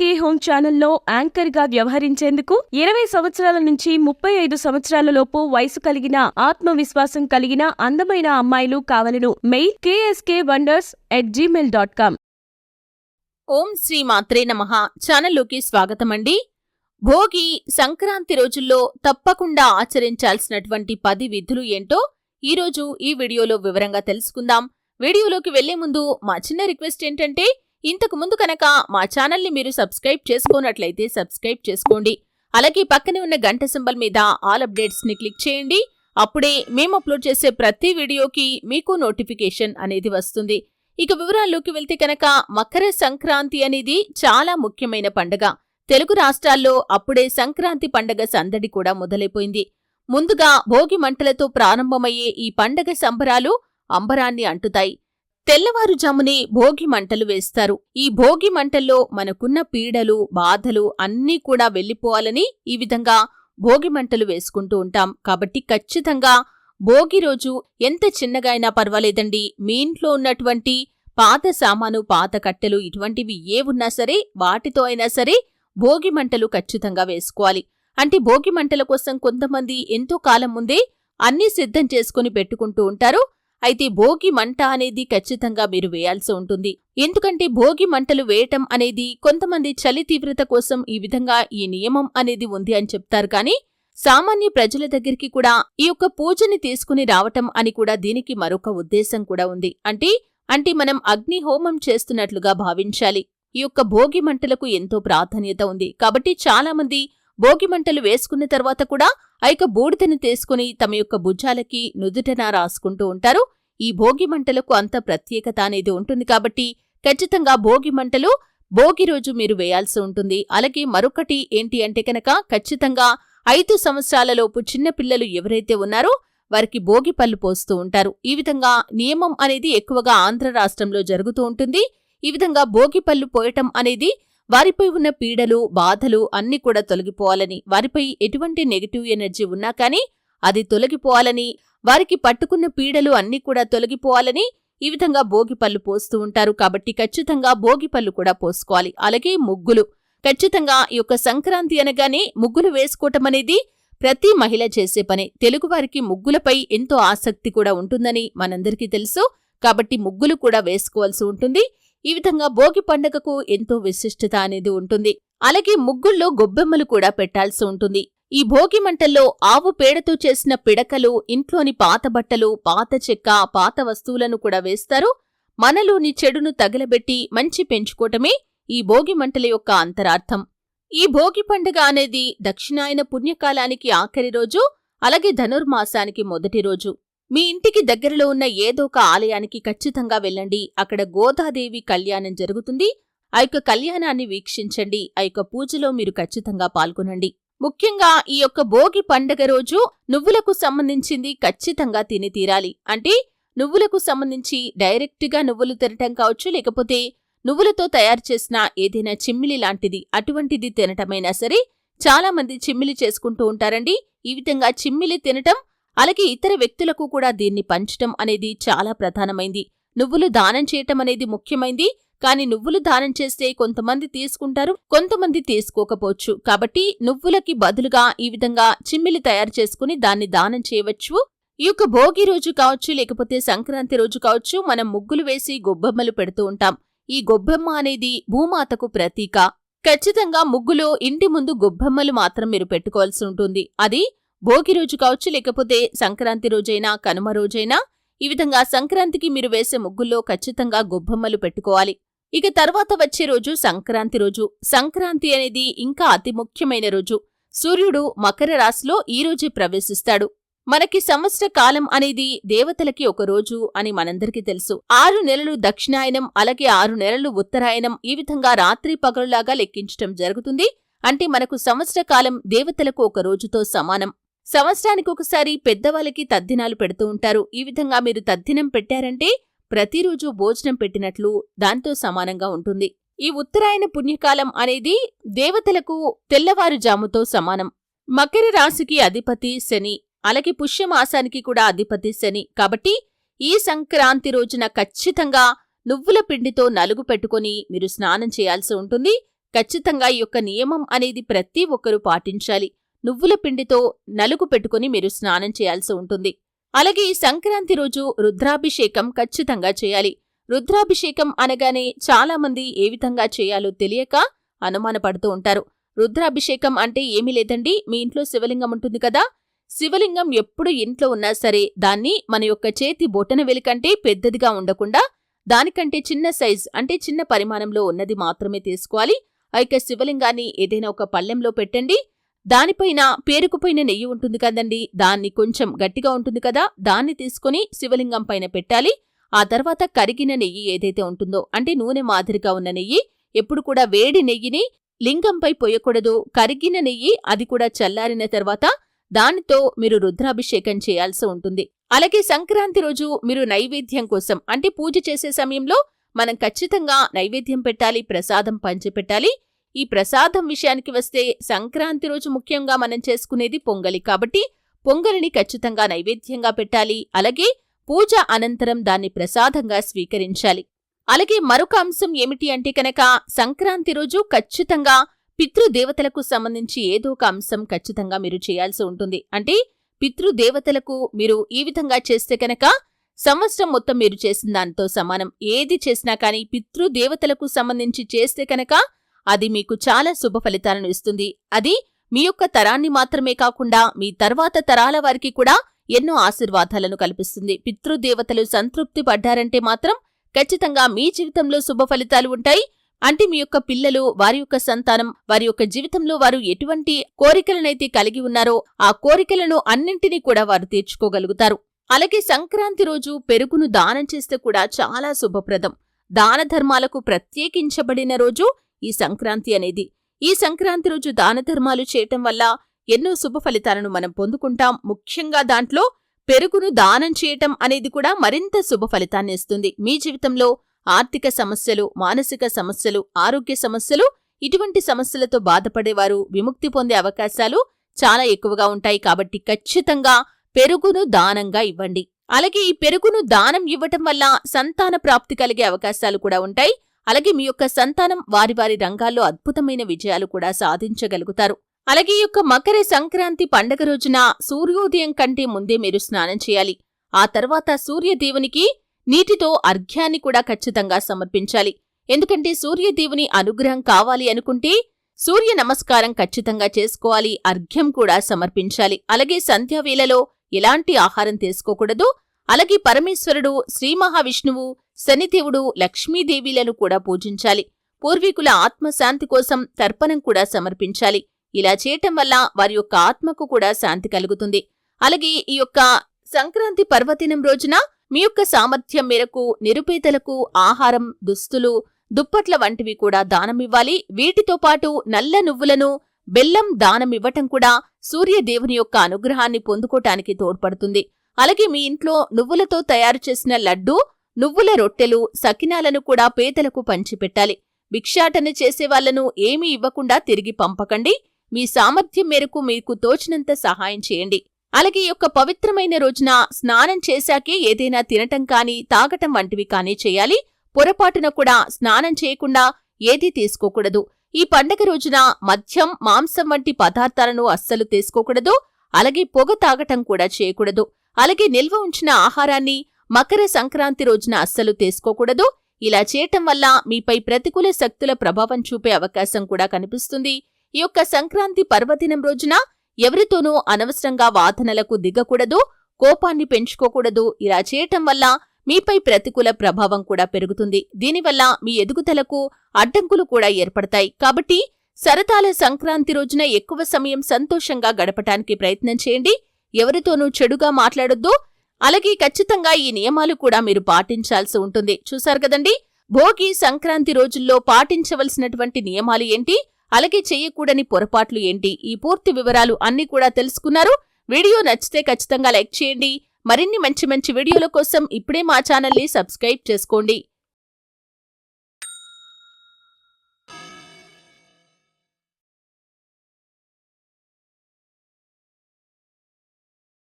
కే home ఛానల్లో యాంకర్గా వ్యవహరించేందుకు ఇరవై సంవత్సరాల నుంచి ముప్పై ఐదు సంవత్సరాలలోపు వయసు కలిగిన ఆత్మవిశ్వాసం కలిగిన అందమైన అమ్మాయిలు కావలను mail KSK wonders at Gmail dot com ఓం శ్రీ మాత్రే నమ. ఛానల్లోకి స్వాగతమండి. భోగి సంక్రాంతి రోజుల్లో తప్పకుండా ఆచరించాల్సినటువంటి పది విధులు ఏంటో ఈరోజు ఈ వీడియోలో వివరంగా తెలుసుకుందాం. వీడియోలోకి వెళ్ళే ముందు మా చిన్న రిక్వెస్ట్ ఏంటంటే ఇంతకు ముందు కనుక మా ఛానల్ని మీరు సబ్స్క్రైబ్ చేసుకున్నట్లయితే సబ్స్క్రైబ్ చేసుకోండి. అలాగే పక్కనే ఉన్న గంట సింబల్ మీద ఆల్ అప్డేట్స్ని క్లిక్ చేయండి. అప్పుడే మేము అప్లోడ్ చేసే ప్రతి వీడియోకి మీకు నోటిఫికేషన్ అనేది వస్తుంది. ఇక వివరాల్లోకి వెళ్తే కనుక మకర సంక్రాంతి అనేది చాలా ముఖ్యమైన పండగ. తెలుగు రాష్ట్రాల్లో అప్పుడే సంక్రాంతి పండగ సందడి కూడా మొదలైపోయింది. ముందుగా భోగి మంటలతో ప్రారంభమయ్యే ఈ పండగ సంబరాలు అంబరాన్ని అంటుతాయి. తెల్లవారుజామునే భోగి మంటలు వేస్తారు. ఈ భోగి మంటల్లో మనకున్న పీడలు బాధలు అన్నీ కూడా వెళ్ళిపోవాలని ఈ విధంగా భోగి మంటలు వేసుకుంటూ ఉంటాం. కాబట్టి ఖచ్చితంగా భోగి రోజు ఎంత చిన్నగా అయినా పర్వాలేదండి. మీ ఇంట్లో ఉన్నటువంటి పాత సామాను పాత కట్టెలు ఇటువంటివి ఏ ఉన్నా సరే వాటితో అయినా సరే భోగి మంటలు ఖచ్చితంగా వేసుకోవాలి. అంటే భోగి మంటల కోసం కొంతమంది ఎంతో కాలం ముందే అన్నీ సిద్ధం చేసుకుని పెట్టుకుంటూ ఉంటారు. అయితే భోగి మంట అనేది ఖచ్చితంగా మీరు వేయాల్సి ఉంటుంది. ఎందుకంటే భోగి మంటలు వేయటం అనేది కొంతమంది చలి తీవ్రత కోసం ఈ విధంగా ఈ నియమం అనేది ఉంది అని చెప్తారు కానీ సామాన్య ప్రజల దగ్గరికి కూడా ఈ యొక్క పూజని తీసుకుని రావటం అని కూడా దీనికి మరొక ఉద్దేశం కూడా ఉంది. అంటే అంటే మనం అగ్ని హోమం చేస్తున్నట్లుగా భావించాలి. ఈ యొక్క భోగి మంటలకు ఎంతో ప్రాధాన్యత ఉంది. కాబట్టి చాలామంది భోగిమంటలు వేసుకున్న తర్వాత కూడా ఆ యొక్క బూడిదను తీసుకుని తమ యొక్క భుజాలకి నుదుటన రాసుకుంటూ ఉంటారు. ఈ భోగి మంటలకు అంత ప్రత్యేకత అనేది ఉంటుంది కాబట్టి ఖచ్చితంగా భోగి మంటలు భోగి రోజు మీరు వేయాల్సి ఉంటుంది. అలాగే మరొకటి ఏంటి అంటే కనుక ఖచ్చితంగా ఐదు సంవత్సరాలలోపు చిన్నపిల్లలు ఎవరైతే ఉన్నారో వారికి భోగి పళ్ళు పోస్తూ ఉంటారు. ఈ విధంగా నియమం అనేది ఎక్కువగా ఆంధ్ర రాష్ట్రంలో జరుగుతూ ఉంటుంది. ఈ విధంగా భోగి పళ్ళు పోయటం అనేది వారిపై ఉన్న పీడలు బాధలు అన్నీ కూడా తొలగిపోవాలని వారిపై ఎటువంటి నెగటివ్ ఎనర్జీ ఉన్నా కానీ అది తొలగిపోవాలని వారికి పట్టుకున్న పీడలు అన్నీ కూడా తొలగిపోవాలని ఈ విధంగా భోగి పళ్ళు పోస్తూ ఉంటారు. కాబట్టి ఖచ్చితంగా భోగి పళ్ళు కూడా పోసుకోవాలి. అలాగే ముగ్గులు. ఖచ్చితంగా ఈ యొక్క సంక్రాంతి అనగానే ముగ్గులు వేసుకోవటం అనేది ప్రతి మహిళ చేసే పని. తెలుగువారికి ముగ్గులపై ఎంతో ఆసక్తి కూడా ఉంటుందని మనందరికీ తెలుసు. కాబట్టి ముగ్గులు కూడా వేసుకోవాల్సి ఉంటుంది. ఈ విధంగా భోగి పండగకు ఎంతో విశిష్టత అనేది ఉంటుంది. అలాగే ముగ్గుల్లో గొబ్బెమ్మలు కూడా పెట్టాల్సి ఉంటుంది. ఈ భోగి మంటల్లో ఆవు పేడతో చేసిన పిడకలు ఇంట్లోని పాత బట్టలు పాత చెక్క పాత వస్తువులను కూడా వేస్తారు. మనలోని చెడును తగలబెట్టి మంచి పెంచుకోవటమే ఈ భోగి మంటల యొక్క అంతరార్థం. ఈ భోగి పండుగ అనేది దక్షిణాయన పుణ్యకాలానికి ఆఖరి రోజు అలాగే ధనుర్మాసానికి మొదటి రోజు. మీ ఇంటికి దగ్గరలో ఉన్న ఏదో ఒక ఆలయానికి ఖచ్చితంగా వెళ్ళండి. అక్కడ గోదాదేవి కళ్యాణం జరుగుతుంది. ఆ యొక్క కళ్యాణాన్ని వీక్షించండి. ఆ యొక్క పూజలో మీరు ఖచ్చితంగా పాల్గొనండి. ముఖ్యంగా ఈ యొక్క భోగి పండగ రోజు నువ్వులకు సంబంధించింది ఖచ్చితంగా తిని తీరాలి. అంటే నువ్వులకు సంబంధించి డైరెక్ట్గా నువ్వులు తినటం కావచ్చు లేకపోతే నువ్వులతో తయారు చేసిన ఏదైనా చిమ్మిలి లాంటిది అటువంటిది తినటమైనా సరే చాలా మంది చిమ్మిలి చేసుకుంటూ ఉంటారండి. ఈ విధంగా చిమ్మిలి తినటం అలాగే ఇతర వ్యక్తులకు కూడా దీన్ని పంచటం అనేది చాలా ప్రధానమైంది. నువ్వులు దానం చేయటం అనేది ముఖ్యమైంది. కాని నువ్వులు దానం చేస్తే కొంతమంది తీసుకుంటారు కొంతమంది తీసుకోకపోవచ్చు. కాబట్టి నువ్వులకి బదులుగా ఈ విధంగా చిమ్మిలి తయారు చేసుకుని దాన్ని దానం చేయవచ్చు. ఈ యొక్క భోగి రోజు కావచ్చు లేకపోతే సంక్రాంతి రోజు కావచ్చు మనం ముగ్గులు వేసి గొబ్బెమ్మలు పెడుతూ ఉంటాం. ఈ గొబ్బెమ్మ అనేది భూమాతకు ప్రతీక. ఖచ్చితంగా ముగ్గులో ఇంటి ముందు గొబ్బెమ్మలు మాత్రం మీరు పెట్టుకోవాల్సి ఉంటుంది. అది భోగి రోజు కావచ్చు లేకపోతే సంక్రాంతి రోజైనా కనుమ రోజైనా ఈ విధంగా సంక్రాంతికి మీరు వేసే ముగ్గుల్లో ఖచ్చితంగా గొబ్బమ్మలు పెట్టుకోవాలి. ఇక తర్వాత వచ్చే రోజు సంక్రాంతి రోజు. సంక్రాంతి అనేది ఇంకా అతి ముఖ్యమైన రోజు. సూర్యుడు మకర రాశిలో ఈ రోజే ప్రవేశిస్తాడు. మనకి సంవత్సర కాలం అనేది దేవతలకి ఒక రోజు అని మనందరికీ తెలుసు. ఆరు నెలలు దక్షిణాయనం అలాగే ఆరు నెలలు ఉత్తరాయణం ఈ విధంగా రాత్రి పగలులాగా లెక్కించటం జరుగుతుంది. అంటే మనకు సంవత్సర కాలం దేవతలకు ఒక రోజుతో సమానం. సంవత్సరానికి ఒకసారి పెద్దవాళ్ళకి తద్దినాలు పెడుతూ ఉంటారు. ఈ విధంగా మీరు తద్దినం పెట్టారంటే ప్రతిరోజు భోజనం పెట్టినట్లు దాంతో సమానంగా ఉంటుంది. ఈ ఉత్తరాయణ పుణ్యకాలం అనేది దేవతలకు తెల్లవారుజాముతో సమానం. మకర రాశికి అధిపతి శని అలాగే పుష్యమాసానికి కూడా అధిపతి శని. కాబట్టి ఈ సంక్రాంతి రోజున ఖచ్చితంగా నువ్వుల పిండితో నలుగు పెట్టుకొని మీరు స్నానం చేయాల్సి ఉంటుంది. ఖచ్చితంగా ఈ యొక్క నియమం అనేది ప్రతి ఒక్కరూ పాటించాలి. నువ్వుల పిండితో నలుగు పెట్టుకుని మీరు స్నానం చేయాల్సి ఉంటుంది. అలాగే ఈ సంక్రాంతి రోజు రుద్రాభిషేకం ఖచ్చితంగా చేయాలి. రుద్రాభిషేకం అనగానే చాలా మంది ఏ విధంగా చేయాలో తెలియక అనుమానపడుతూ ఉంటారు. రుద్రాభిషేకం అంటే ఏమీ లేదండి మీ ఇంట్లో శివలింగం ఉంటుంది కదా. శివలింగం ఎప్పుడు ఇంట్లో ఉన్నా సరే దాన్ని మన యొక్క చేతి బొటన వెలికంటే పెద్దదిగా ఉండకుండా దానికంటే చిన్న సైజ్ అంటే చిన్న పరిమాణంలో ఉన్నది మాత్రమే తీసుకోవాలి. ఆ యొక్క శివలింగాన్ని ఏదైనా ఒక పళ్ళెంలో పెట్టండి. దానిపైన పేరుకుపోయిన నెయ్యి ఉంటుంది కదండి. దాన్ని కొంచెం గట్టిగా ఉంటుంది కదా దాన్ని తీసుకుని శివలింగం పైన పెట్టాలి. ఆ తర్వాత కరిగిన నెయ్యి ఏదైతే ఉంటుందో అంటే నూనె మాదిరిగా ఉన్న నెయ్యి ఎప్పుడు కూడా వేడి నెయ్యిని లింగంపై పోయకూడదు. కరిగిన నెయ్యి అది కూడా చల్లారిన తర్వాత దానితో మీరు రుద్రాభిషేకం చేయాల్సి ఉంటుంది. అలాగే సంక్రాంతి రోజు మీరు నైవేద్యం కోసం అంటే పూజ చేసే సమయంలో మనం ఖచ్చితంగా నైవేద్యం పెట్టాలి ప్రసాదం పంచిపెట్టాలి. ఈ ప్రసాదం విషయానికి వస్తే సంక్రాంతి రోజు ముఖ్యంగా మనం చేసుకునేది పొంగలి. కాబట్టి పొంగలిని ఖచ్చితంగా నైవేద్యంగా పెట్టాలి. అలాగే పూజ అనంతరం దాన్ని ప్రసాదంగా స్వీకరించాలి. అలాగే మరొక అంశం ఏమిటి అంటే కనుక సంక్రాంతి రోజు ఖచ్చితంగా పితృదేవతలకు సంబంధించి ఏదో ఒక అంశం ఖచ్చితంగా మీరు చేయాల్సి ఉంటుంది. అంటే పితృదేవతలకు మీరు ఈ విధంగా చేస్తే కనుక సంవత్సరం మొత్తం మీరు చేసిన దానితో సమానం. ఏది చేసినా కానీ పితృదేవతలకు సంబంధించి చేస్తే కనుక అది మీకు చాలా శుభ ఫలితాలను ఇస్తుంది. అది మీ యొక్క తరాన్ని మాత్రమే కాకుండా మీ తర్వాత తరాల వారికి కూడా ఎన్నో ఆశీర్వాదాలను కల్పిస్తుంది. పితృదేవతలు సంతృప్తి పడ్డారంటే మాత్రం ఖచ్చితంగా మీ జీవితంలో శుభ ఫలితాలు ఉంటాయి. అంటే మీ యొక్క పిల్లలు వారి యొక్క సంతానం వారి యొక్క జీవితంలో వారు ఎటువంటి కోరికలనైతే కలిగి ఉన్నారో ఆ కోరికలను అన్నింటినీ కూడా వారు తీర్చుకోగలుగుతారు. అలాగే సంక్రాంతి రోజు పెరుగును దానం చేస్తే కూడా చాలా శుభప్రదం. దాన ధర్మాలకు ప్రత్యేకించబడిన రోజు ఈ సంక్రాంతి అనేది. ఈ సంక్రాంతి రోజు దాన ధర్మాలు చేయటం వల్ల ఎన్నో శుభ ఫలితాలను మనం పొందుకుంటాం. ముఖ్యంగా దాంట్లో పెరుగును దానం చేయటం అనేది కూడా మరింత శుభ ఫలితాన్ని ఇస్తుంది. మీ జీవితంలో ఆర్థిక సమస్యలు మానసిక సమస్యలు ఆరోగ్య సమస్యలు ఇటువంటి సమస్యలతో బాధపడేవారు విముక్తి పొందే అవకాశాలు చాలా ఎక్కువగా ఉంటాయి. కాబట్టి ఖచ్చితంగా పెరుగును దానంగా ఇవ్వండి. అలాగే ఈ పెరుగును దానం ఇవ్వటం వల్ల సంతాన ప్రాప్తి కలిగే అవకాశాలు కూడా ఉంటాయి. అలాగే మీ యొక్క సంతానం వారి వారి రంగాల్లో అద్భుతమైన విజయాలు కూడా సాధించగలుగుతారు. అలాగే ఈ యొక్క మకర సంక్రాంతి పండగ రోజున సూర్యోదయం కంటే ముందే మీరు స్నానం చేయాలి. ఆ తర్వాత సూర్యదేవునికి నీటితో అర్ఘ్యాన్ని కూడా ఖచ్చితంగా సమర్పించాలి. ఎందుకంటే సూర్యదేవుని అనుగ్రహం కావాలి అనుకుంటే సూర్య నమస్కారం ఖచ్చితంగా చేసుకోవాలి అర్ఘ్యం కూడా సమర్పించాలి. అలాగే సంధ్యావేళలో ఎలాంటి ఆహారం తీసుకోకూడదు అలాగే పరమేశ్వరుడు శ్రీ మహావిష్ణువు శనిదేవుడు లక్ష్మీదేవిలను కూడా పూజించాలి. పూర్వీకుల ఆత్మశాంతి కోసం తర్పణం కూడా సమర్పించాలి. ఇలా చేయటం వల్ల వారి యొక్క ఆత్మకు కూడా శాంతి కలుగుతుంది. అలాగే ఈ యొక్క సంక్రాంతి పర్వదినం రోజున మీ యొక్క సామర్థ్యం మేరకు నిరుపేదలకు ఆహారం దుస్తులు దుప్పట్ల వంటివి కూడా దానమివ్వాలి. వీటితో పాటు నల్ల నువ్వులను బెల్లం దానమివ్వటం కూడా సూర్యదేవుని యొక్క అనుగ్రహాన్ని పొందుకోటానికి తోడ్పడుతుంది. అలాగే మీ ఇంట్లో నువ్వులతో తయారు చేసిన లడ్డూ నువ్వుల రొట్టెలు సకినాలను కూడా పేదలకు పంచిపెట్టాలి. భిక్షాటన చేసేవాళ్ళను ఏమీ ఇవ్వకుండా తిరిగి పంపకండి. మీ సామర్థ్యం మేరకు మీకు తోచినంత సహాయం చేయండి. అలాగే ఈ యొక్క పవిత్రమైన రోజున స్నానం చేశాకే ఏదైనా తినటం కానీ తాగటం వంటివి కానీ చేయాలి. పొరపాటున కూడా స్నానం చేయకుండా ఏదీ తీసుకోకూడదు. ఈ పండగ రోజున మద్యం మాంసం వంటి పదార్థాలను అస్సలు తీసుకోకూడదు. అలాగే పొగ తాగటం కూడా చేయకూడదు. అలాగే నిల్వ ఉంచిన ఆహారాన్ని మకర సంక్రాంతి రోజున అస్సలు తీసుకోకూడదు. ఇలా చేయటం వల్ల మీపై ప్రతికూల శక్తుల ప్రభావం చూపే అవకాశం కూడా కనిపిస్తుంది. ఈ యొక్క సంక్రాంతి పర్వదినం రోజున ఎవరితోనూ అనవసరంగా వాదనలకు దిగకూడదు కోపాన్ని పెంచుకోకూడదు. ఇలా చేయటం వల్ల మీపై ప్రతికూల ప్రభావం కూడా పెరుగుతుంది. దీనివల్ల మీ ఎదుగుదలకు అడ్డంకులు కూడా ఏర్పడతాయి. కాబట్టి సరదాల సంక్రాంతి రోజున ఎక్కువ సమయం సంతోషంగా గడపటానికి ప్రయత్నం చేయండి. ఎవరితోనూ చెడుగా మాట్లాడొద్దు. అలాగే ఖచ్చితంగా ఈ నియమాలు కూడా మీరు పాటించాల్సి ఉంటుంది. చూశారు కదండి? భోగి సంక్రాంతి రోజుల్లో పాటించవలసినటువంటి నియమాలు ఏంటి? అలాగే చేయకూడని పొరపాట్లు ఏంటి? ఈ పూర్తి వివరాలు అన్ని కూడా తెలుసుకున్నారు. వీడియో నచ్చితే ఖచ్చితంగా లైక్ చేయండి. మరిన్ని మంచి మంచి వీడియోల కోసం ఇప్పుడే మా ఛానల్ని సబ్స్క్రైబ్ చేసుకోండి.